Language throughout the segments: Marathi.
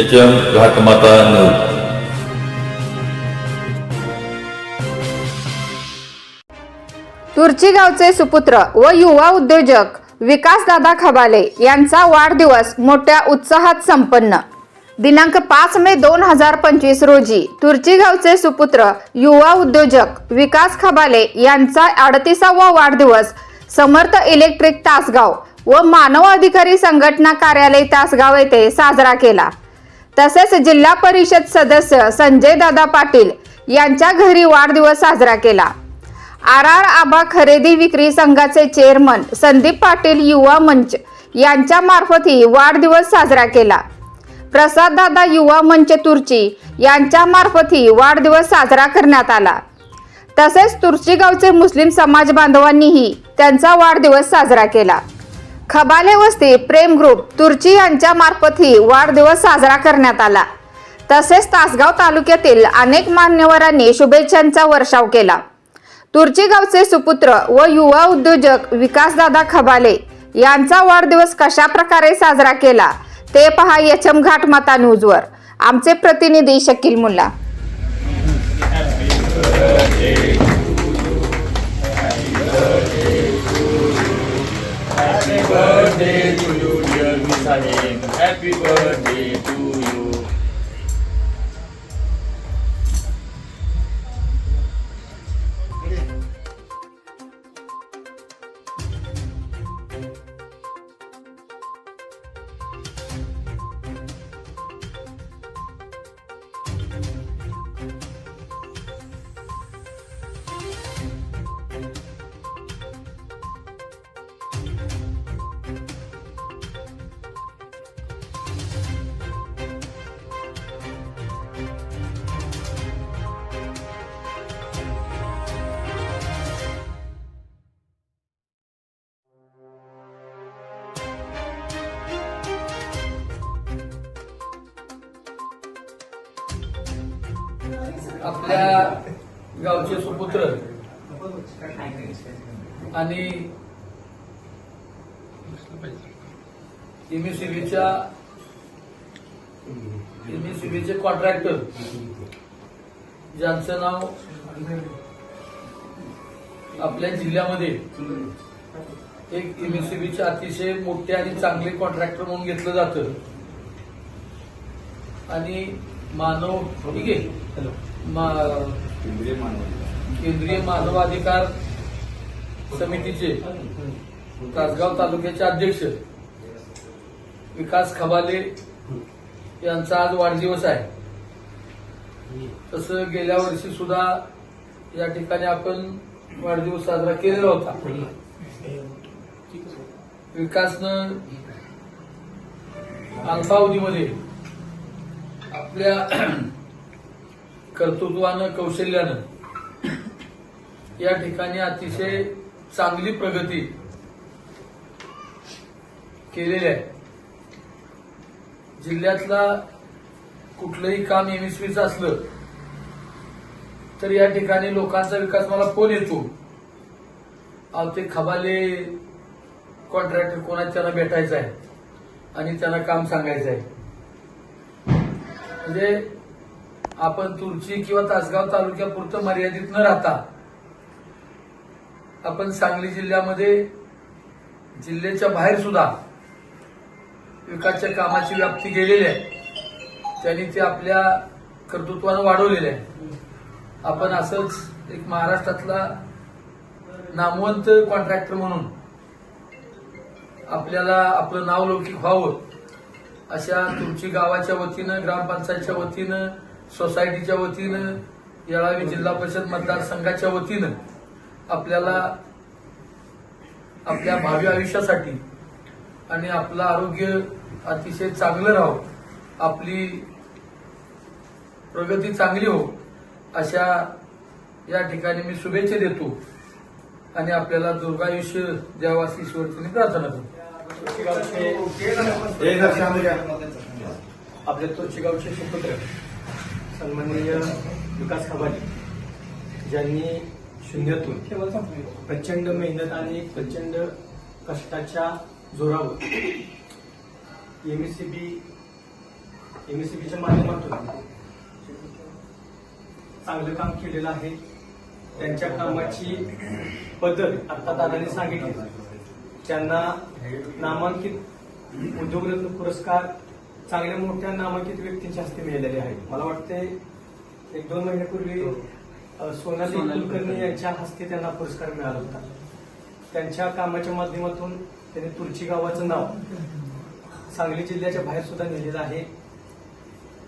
H M Ghatmata news Turchi गावचे सुपुत्र व युवा उद्योजक विकासदादा खबाले यांचा वाढदिवस मोठ्या उत्साहात संपन्न. दिनांक पाच मे दोन हजार पंचवीस रोजी तुर्ची गावचे सुपुत्र युवा उद्योजक विकास खबाले यांचा अडतीसावा वाढदिवस समर्थ इलेक्ट्रिक तासगाव व मानव अधिकारी संघटना कार्यालय तासगाव येथे साजरा केला. तसेच जिल्हा परिषद सदस्य संजय दादा पाटील यांच्या घरी वाढदिवस साजरा केला. आर आर आबा खरेदी विक्री संघाचे चेअरमन संदीप पाटील युवा मंच यांच्या मार्फतही वाढदिवस साजरा केला. प्रसाद दादा युवा मंच तुर्ची यांच्या मार्फतही वाढदिवस साजरा करण्यात आला. तसेच तुर्चीगावचे मुस्लिम समाज बांधवांनीही त्यांचा वाढदिवस साजरा केला. खबाले वस्ती प्रेम ग्रुप तुर्ची यांच्या मार्फतही वाढदिवस साजरा करण्यात आला. तसेच तासगाव तालुक्यातील अनेक मान्यवरांनी शुभेच्छांचा वर्षाव केला. तुर्ची गावचे सुपुत्र व युवा उद्योजक विकासदादा खबाले यांचा वाढदिवस कशा प्रकारे साजरा केला ते पहा यचम घाट माता न्यूजवर आमचे प्रतिनिधी Shakeel Mulla. Birthday to you, dear Miss Sahib. Happy birthday to you. आपल्या गावचे सुपुत्र. आणि एमएससीबीच्या एमएससीबीचे कॉन्ट्रॅक्टर ज्यांचं नाव आपल्या जिल्ह्यामध्ये एक एमएससीबीचे अतिशय मोठे आणि चांगले कॉन्ट्रॅक्टर म्हणून घेतलं जातं. आणि मानव ठीक आहे? मा- केंद्रीय मानवाधिकार समितीचे तासगाव तालुक्याचे अध्यक्ष विकास खबाले यांचा आज वाढदिवस आहे. तसं गेल्या वर्षी सुद्धा या ठिकाणी आपण वाढदिवस साजरा केलेला होता. विकासनं अल्पावधीमध्ये आपल्या कर्तृत्वानं कौशल्यानं या ठिकाणी अतिशय चांगली प्रगती केलेली आहे. जिल्ह्यातला कुठलंही काम एमएसपीचं असलं तर या ठिकाणी लोकांचा विकास मला फोन येतो. अहो ते खबाले कॉन्ट्रॅक्टर कोणाला त्यांना भेटायचं आहे आणि त्यांना काम सांगायचं आहे. म्हणजे आपण तुरची किंवा तासगाव तालुक्यापुरतं मर्यादित न राहता आपण सांगली जिल्ह्यामध्ये जिल्ह्याच्या बाहेर सुद्धा विकासच्या कामाची व्याप्ती गेलेली आहे. त्यांनी ते आपल्या कर्तृत्वानं वाढवलेले आहे. आपण असंच एक महाराष्ट्रातला नामवंत कॉन्ट्रॅक्टर म्हणून आपल्याला आपलं नाव लौकिक व्हावं. अशा तुमची गावाच्या वतीनं ग्रामपंचायतच्या वतीनं सोसायटीच्या वतीनं येळावी जिल्हा परिषद मतदारसंघाच्या वतीनं आपल्याला आपल्या भावी आयुष्यासाठी आणि आपलं आरोग्य अतिशय चांगलं राहो आपली प्रगती चांगली हो अशा या ठिकाणी मी शुभेच्छा देतो. आणि आपल्याला दुर्गायुष्य द्यावास ईश्वरतीने प्रार्थना करतो. आपले तुळशीगावचे सुपुत्र सन्माननीय विकास खबाजी ज्यांनी शून्यातून प्रचंड मेहनत आणि प्रचंड कष्टाच्या जोरावर एमएससीबी एमएससीबीच्या माध्यमातून चांगलं काम केलेलं आहे. त्यांच्या कामाची पद्धत आता दादाने सांगितली. त्यांना नामांकित उद्योगरत्न पुरस्कार चांगल्या मोठ्या नामांकित व्यक्तींच्या हस्ते मिळालेले आहेत. मला वाटते एक दोन महिन्यापूर्वी अ, सोनाली कुलकर्णी यांच्या हस्ते त्यांना पुरस्कार मिळाला होता. त्यांच्या कामाच्या माध्यमातून त्यांनी तुळची गावाचं नाव सांगली जिल्ह्याच्या बाहेर सुद्धा नेलेलं आहे.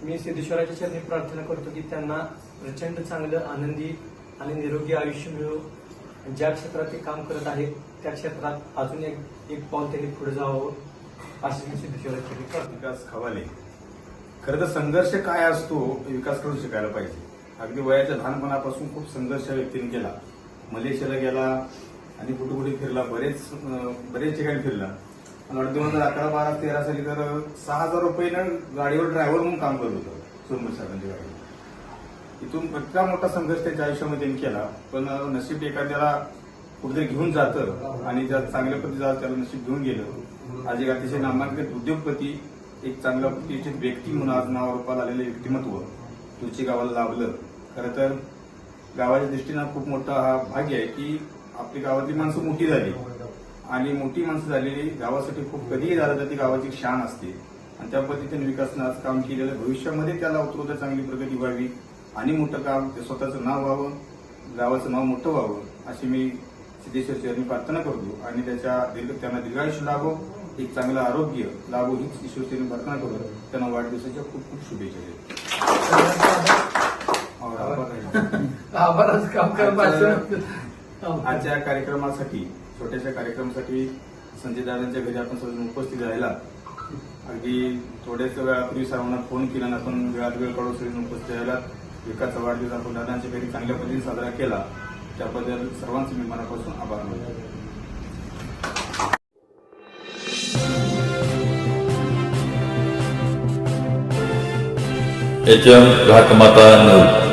मी सिद्धेश्वराच्या चरणी प्रार्थना करतो की त्यांना प्रचंड चांगलं आनंदी आणि निरोगी आयुष्य मिळो. ज्या क्षेत्रात ते काम करत आहेत त्या क्षेत्रात अजून एक एक पाऊल त्यांनी पुढे जावं अशी मी विकास खवाले. खरं तर संघर्ष काय असतो विकास करून शिकायला पाहिजे. अगदी वयाच्या लहानपणापासून खूप संघर्ष व्यक्तीने केला. मलेशियाला गेला आणि कुठे कुठे फिरला बरेच बरेच ठिकाणी फिरला. मला दोन हजार अकरा बारा तेरा साली तर सहा हजार रुपयेनं गाडीवर ड्रायव्हर म्हणून काम करत होतं सोनमत साहेबांच्या गाडीवर. इथून इतका मोठा संघर्ष त्याच्या आयुष्यामध्ये त्यांनी केला. पण नशीब एखाद्याला कुठेतरी घेऊन जातं आणि ज्या चांगल्या पद्धती त्याला नशीब घेऊन गेलं. आज एक अतिशय नामांकित उद्योगपती एक चांगला प्रतिष्ठित व्यक्ती म्हणून आज नावारूपाला आलेलं व्यक्तिमत्व. तुळशी गावाला लाभलं. खरं तर गावाच्या दृष्टीनं खूप मोठा हा भाग्य आहे की आपली गावातली माणसं मोठी झाली. आणि मोठी माणसं झालेली गावासाठी खूप कधीही झालं तर ती गावाची शान असते. आणि त्या पद्धतीने विकासनं आज काम केलेलं भविष्यामध्ये त्याला उत्तरोत्तर चांगली प्रगती व्हावी. आणि मोठं काम ते स्वतःचं नाव व्हावं गावाचं नाव मोठं व्हावं अशी मी सिद्धेश्वर चरणी प्रार्थना करतो. आणि त्याच्या दीर्घ त्यांना दीर्घायुष्य लाभो एक चांगलं आरोग्य लाभो हीच ईश्वर चरणी प्रार्थना करतो त्यांना वाढदिवसाच्या खूप खूप शुभेच्छा देतो. असेल. आजच्या कार्यक्रमासाठी छोट्याशा कार्यक्रमासाठी संजय दादांच्या घरी आपण सगळं उपस्थित राहिला. अगदी थोड्याच वेळापूर्वी सर्वांना फोन केला आपण वेळात वेळ काढून सगळे उपस्थित राहिला विकासचा वाढदिवस आपण दादांच्या घरी चांगल्या पद्धतीने साजरा केला त्याबद्दल सर्वांचे मी मनापासून आभार मानतो. H M Ghatmata news